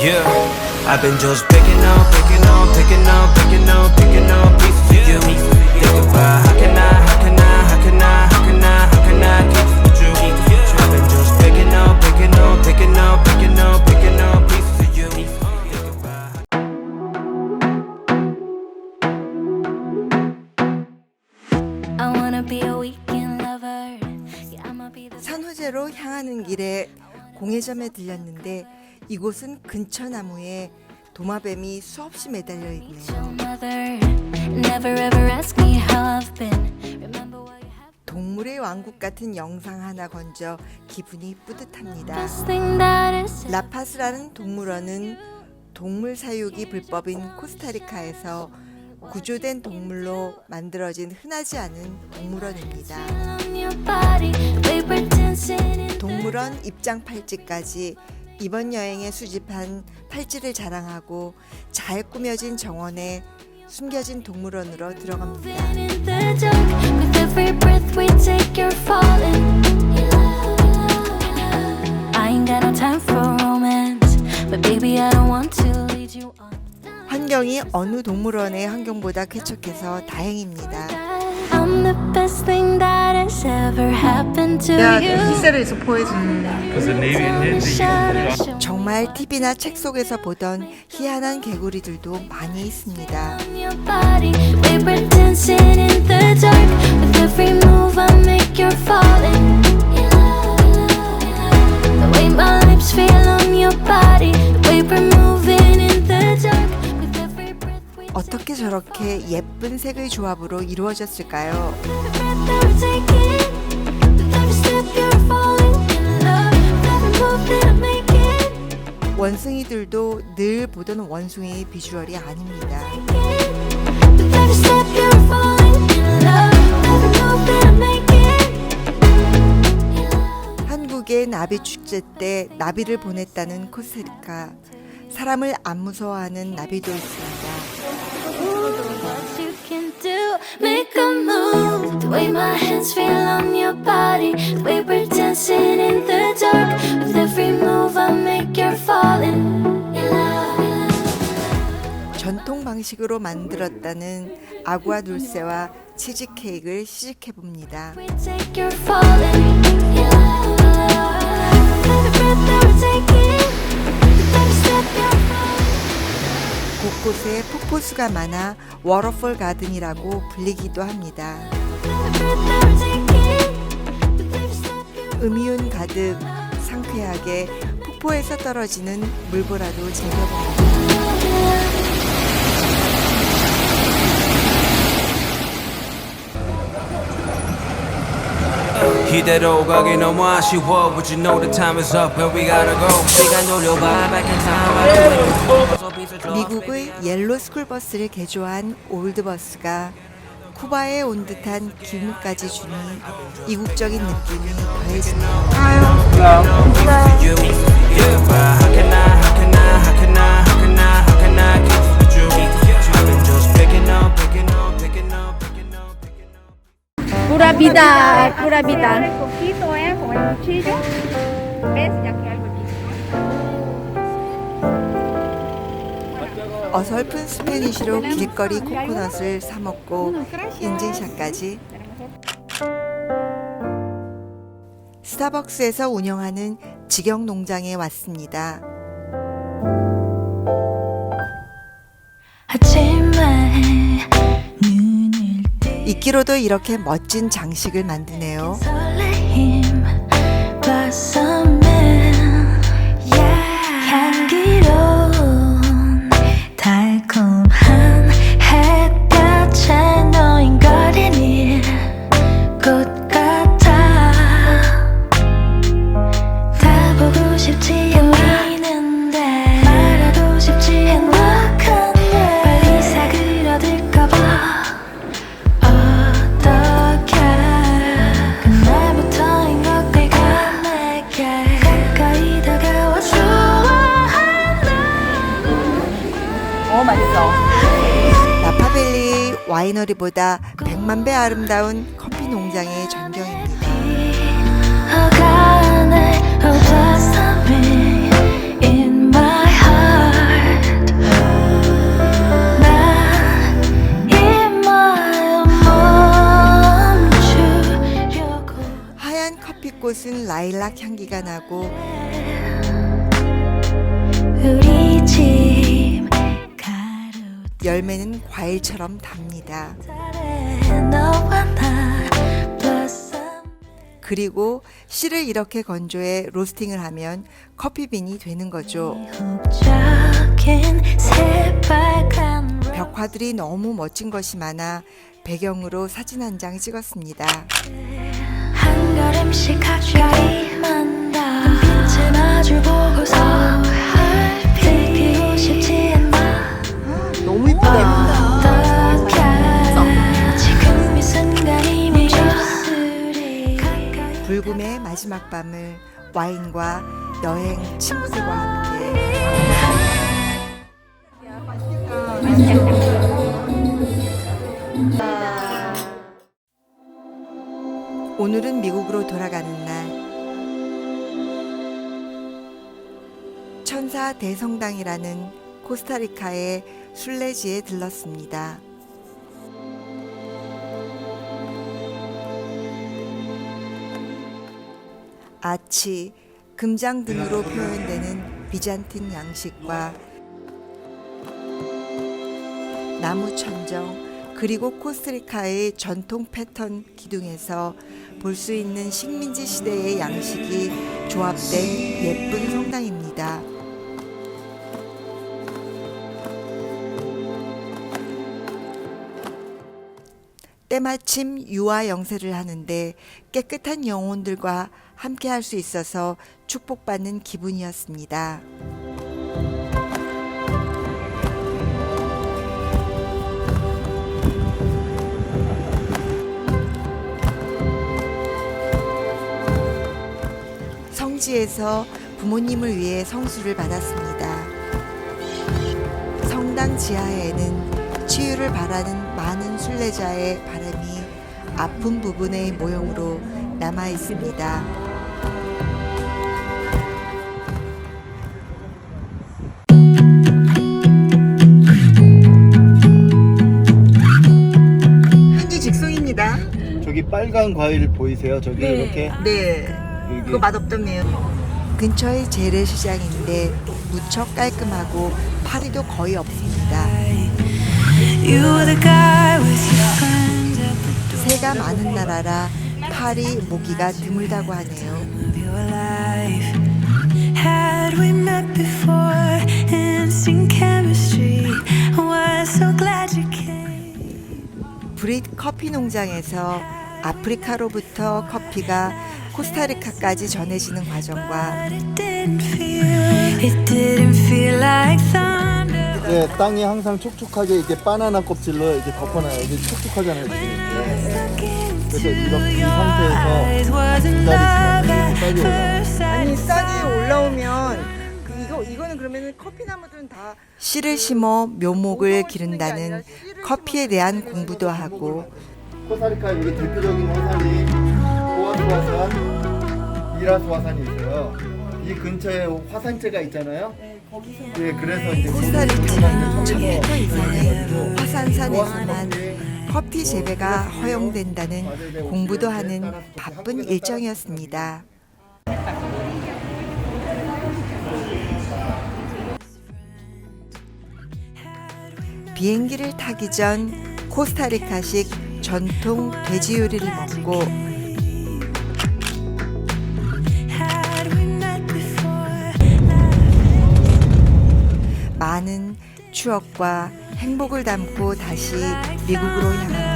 Yeah, I've been just picking on, picking on, picking on, picking on, picking on pieces of you. Think about how can I, how can I, how can I, how can I, how can I keep it with you? I've been just picking on, picking on, picking on, picking on, picking on pieces of you. Think about I wanna be a weekend lover. Yeah, I'ma be the 산호제로 향하는 길에 공예점에 들렸는데 이곳은 근처 나무에 도마뱀이 수없이 매달려 있네요. 동물의 왕국 같은 영상 하나 건져 기분이 뿌듯합니다. 라파스라는 동물원은 동물 사육이 불법인 코스타리카에서 구조된 동물로 만들어진 흔하지 않은 동물원입니다. 동물원 입장 팔찌까지 이번 여행에 수집한 팔찌를 자랑하고 잘 꾸며진 정원에 숨겨진 동물원으로 들어갑니다. 환경이 어느 동물원의 환경보다 쾌척해서 다행입니다. 내가 you. 히세르에서 보여준 정말 TV나 책 속에서 보던 희한한 개구리들도 많이 있습니다. The way my lips feel on your body. The way we're moving 어떻게 저렇게 예쁜 색의 조합으로 이루어졌을까요? 원숭이들도 늘 보던 원숭이 비주얼이 아닙니다. 한국의 나비 축제 때 나비를 보냈다는 코스타리카. 사람을 안 무서워하는 나비도 있습니다. Do, make a move. The way my hands feel on your body. The way we're dancing in the dark. With every move I make, you're falling in love. 전통 방식으로 만들었다는 아구아 둘세와 치즈 케이크를 시식해 봅니다. We take, you're falling 곳곳에 폭포수가 많아 워터폴 가든이라고 불리기도 합니다. 음이온 가득 상쾌하게 폭포에서 떨어지는 물보라도 즐겨봅니다. 이대로 가기 너무 아쉬워 But you know the time is up and we gotta go 시간 돌려봐 back in time 미국의 옐로 스쿨 버스를 개조한 올드 버스가 쿠바에 온 듯한 기분까지 주니 이국적인 느낌이 but how 어설픈 스페니쉬로 길거리 코코넛을 사 먹고 인증샷까지 스타벅스에서 운영하는 직영 농장에 왔습니다. 이끼로도 이렇게 멋진 장식을 만드네요. 너무 맛있어. 나파밸리 와이너리보다 100만 배 아름다운 커피 농장의 전경입니다. 하얀 커피꽃은 라일락 향기가 나고 우리 집 열매는 과일처럼 답니다. 그리고 씨를 이렇게 건조해 로스팅을 하면 커피빈이 되는 거죠. 벽화들이 너무 멋진 것이 많아 배경으로 사진 한 장 찍었습니다. 한 걸음씩 가까이 만나 빛을 마주 보고서 너무 이쁘다. 불금의 마지막 밤을 와인과 여행 친구들과 함께 오늘은 미국으로 돌아가는 날 천사 대성당이라는 코스타리카의 순례지에 들렀습니다. 아치, 금장 등으로 표현되는 비잔틴 양식과 나무 천정 그리고 코스타리카의 전통 패턴 기둥에서 볼 수 있는 식민지 시대의 양식이 조합된 예쁜 성당입니다. 때마침 유아 영세를 하는데 깨끗한 영혼들과 함께 할 수 있어서 축복받는 기분이었습니다. 성지에서 부모님을 위해 성수를 받았습니다. 성당 지하에는 치유를 바라는 많은 순례자의 바람이 아픈 부분의 모형으로 남아 있습니다. 현지 직송입니다. 저기 빨간 과일 보이세요? 저기 이렇게 네. 여기 맛없던데요. 근처의 재래시장인데 무척 깔끔하고 파리도 거의 없습니다. 새가 많은 나라라 파리 모기가 드물다고 하네요. Had we met before instant chemistry? Was so glad you came. 브릿 커피 농장에서 아프리카로부터 커피가 코스타리카까지 전해지는 과정과 네, 땅이 항상 촉촉하게 이렇게 바나나 껍질로 이렇게 덮어놔요. 이게 촉촉하잖아요. 지금. 네. 그래서 이렇게 이 상태에서 올라와요. 아니 싹이 올라오면 이거 이거는 그러면은 커피 나무들은 다 씨를 심어 묘목을 기른다는 커피에 대한 공부도 하고 코스타리카 여기 대표적인 화산이 호아스 화산, 이라스 화산이 있어요. 이 근처에 화산재가 있잖아요. 네, 그래서 이제 코스타리카는 1000m 이상의 화산산에서만 커피 재배가 허용된다는 공부도 하는 바쁜 일정이었습니다. 비행기를 타기 전 코스타리카식 전통 돼지 요리를 먹고 추억과 행복을 담고 다시 미국으로 향합니다.